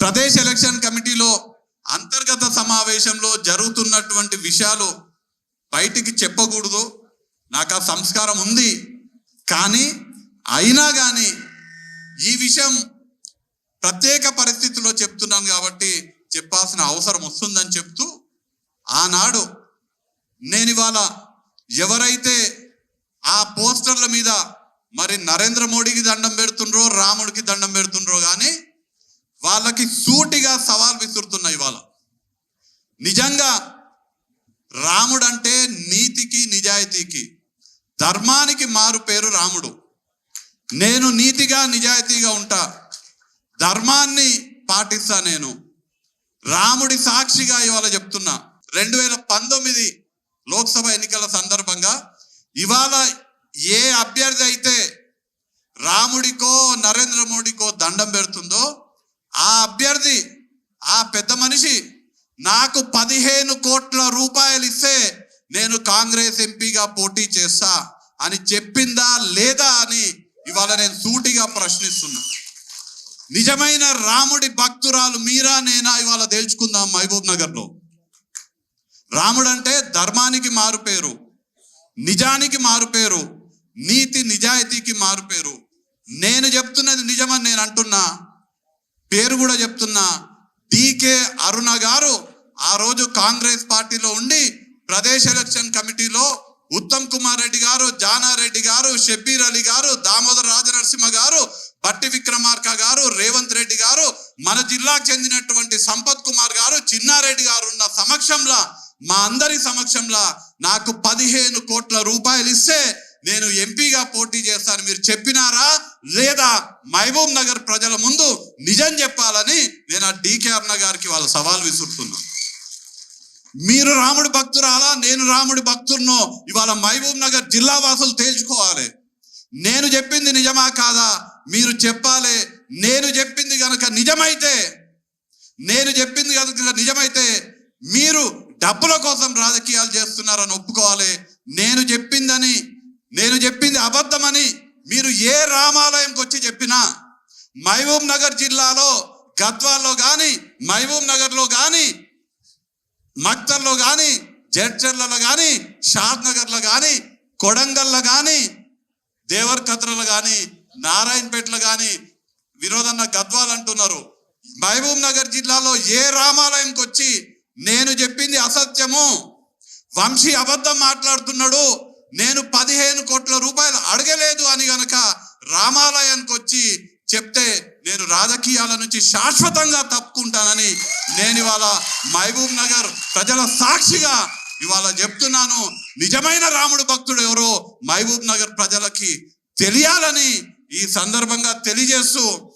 Pradesh election కమిటీలో అంతర్గత సమావేశంలో జరుగుతున్నటువంటి విషయాలు బయటికి చెప్పకూడదు. నాకు ఆ సంస్కారం ఉంది. కానీ అయినా కానీ ఈ విషయం ప్రత్యేక పరిస్థితుల్లో చెప్తున్నాను కాబట్టి చెప్పాల్సిన అవసరం వస్తుందని చెప్తూ ఆనాడు నేను ఇవాళ ఎవరైతే ఆ పోస్టర్ల మీద మరి నరేంద్ర మోడీకి దండం పెడుతుండ్రో రాముడికి దండం పెడుతుండ్రో కానీ వాళ్ళకి సూటిగా సవాల్ విసురుతున్నాయి ఇవాళ. నిజంగా రాముడంటే నీతికి నిజాయితీకి ధర్మానికి మారు పేరు రాముడు. నేను నీతిగా నిజాయితీగా ఉంటా. ధర్మాన్ని పాటిస్తా నేను. రాముడి సాక్షిగా ఇవాళ చెప్తున్నా. రెండు వేల పంతొమ్మిది లోక్సభ ఎన్నికల సందర్భంగా ఇవాళ ఏ అభ్యర్థి అయితే రాముడికో నరేంద్ర మోడీకో దండం పెడుతుందో అభ్యర్థి ఆ పెద్ద మనిషి నాకు పదిహేను కోట్ల రూపాయలు ఇస్తే నేను కాంగ్రెస్ ఎంపీగా పోటీ చేస్తా అని చెప్పిందా లేదా అని ఇవాళ నేను సూటిగా ప్రశ్నిస్తున్నా. నిజమైన రాముడి భక్తురాలు మీరా నేనా ఇవాళ తేల్చుకుందాం మహబూబ్ నగర్లో. రాముడు అంటే ధర్మానికి మారుపేరు నిజానికి మారుపేరు నీతి నిజాయితీకి మారుపేరు. నేను చెప్తున్నది నిజమని నేను అంటున్నా. పేరు కూడా చెప్తున్నా. డికే అరుణ గారు ఆ రోజు కాంగ్రెస్ పార్టీలో ఉండి ప్రదేశ్ ఎలక్షన్ కమిటీలో ఉత్తమ్ కుమార్ రెడ్డి గారు జానారెడ్డి గారు షబ్బీర్ అలీ గారు దామోదర్ రాజనరసింహ గారు బట్టి విక్రమార్క గారు రేవంత్ రెడ్డి గారు మన జిల్లాకు చెందినటువంటి సంపత్ కుమార్ గారు చిన్నారెడ్డి గారు ఉన్న సమక్షంలో మా అందరి సమక్షంలో నాకు పదిహేను కోట్ల రూపాయలు ఇస్తే నేను ఎంపీగా పోటీ చేస్తాను. మీరు చెప్పినారా? లేదా మహబూబ్ నగర్ ప్రజల ముందు నిజం చెప్పాలని నేను ఆ డీకే అన్న గారికి వాళ్ళ సవాల్ విసురుతున్నాను మీరు రాముడి భక్తురాలా? నేను రాముడి భక్తున్నో? ఇవాళ మహబూబ్ నగర్ జిల్లా వాసులు తేల్చుకోవాలి. నేను చెప్పింది నిజమా కాదా? మీరు చెప్పాలి. నేను చెప్పింది కనుక నిజమైతే నేను చెప్పింది కనుక నిజమైతే మీరు డబ్బుల కోసం రాజకీయాలు చేస్తున్నారని ఒప్పుకోవాలి. నేను చెప్పిందని నేను చెప్పింది అబద్ధమని ఏ రామాలయంకి వచ్చి చెప్పినా మహబూబ్ నగర్ జిల్లాలో గద్వాల్లో కానీ మహబూబ్ నగర్లో కానీ మక్తర్లో కానీ జడ్చర్లలో కానీ షాద్ నగర్లో కానీ కొడంగల్లో కానీ దేవర్ కానీ నారాయణపేటలో కానీ వినోదన్న గద్వాల్ అంటున్నారు. మహబూబ్ నగర్ జిల్లాలో ఏ రామాలయంకి వచ్చి నేను చెప్పింది అసత్యము? వంశీ అబద్ధం మాట్లాడుతున్నాడు. నేను పదిహేను కోట్ల రూపాయలు అడగలేదు అని గనక రామాలయానికి వచ్చి చెప్తే నేను రాజకీయాల నుంచి శాశ్వతంగా తప్పుకుంటానని నేను ఇవాళ మహబూబ్ నగర్ ప్రజల సాక్షిగా ఇవాళ చెప్తున్నాను. నిజమైన రాముడు భక్తుడు ఎవరో మహబూబ్ నగర్ ప్రజలకి తెలియాలని ఈ సందర్భంగా తెలియజేస్తూ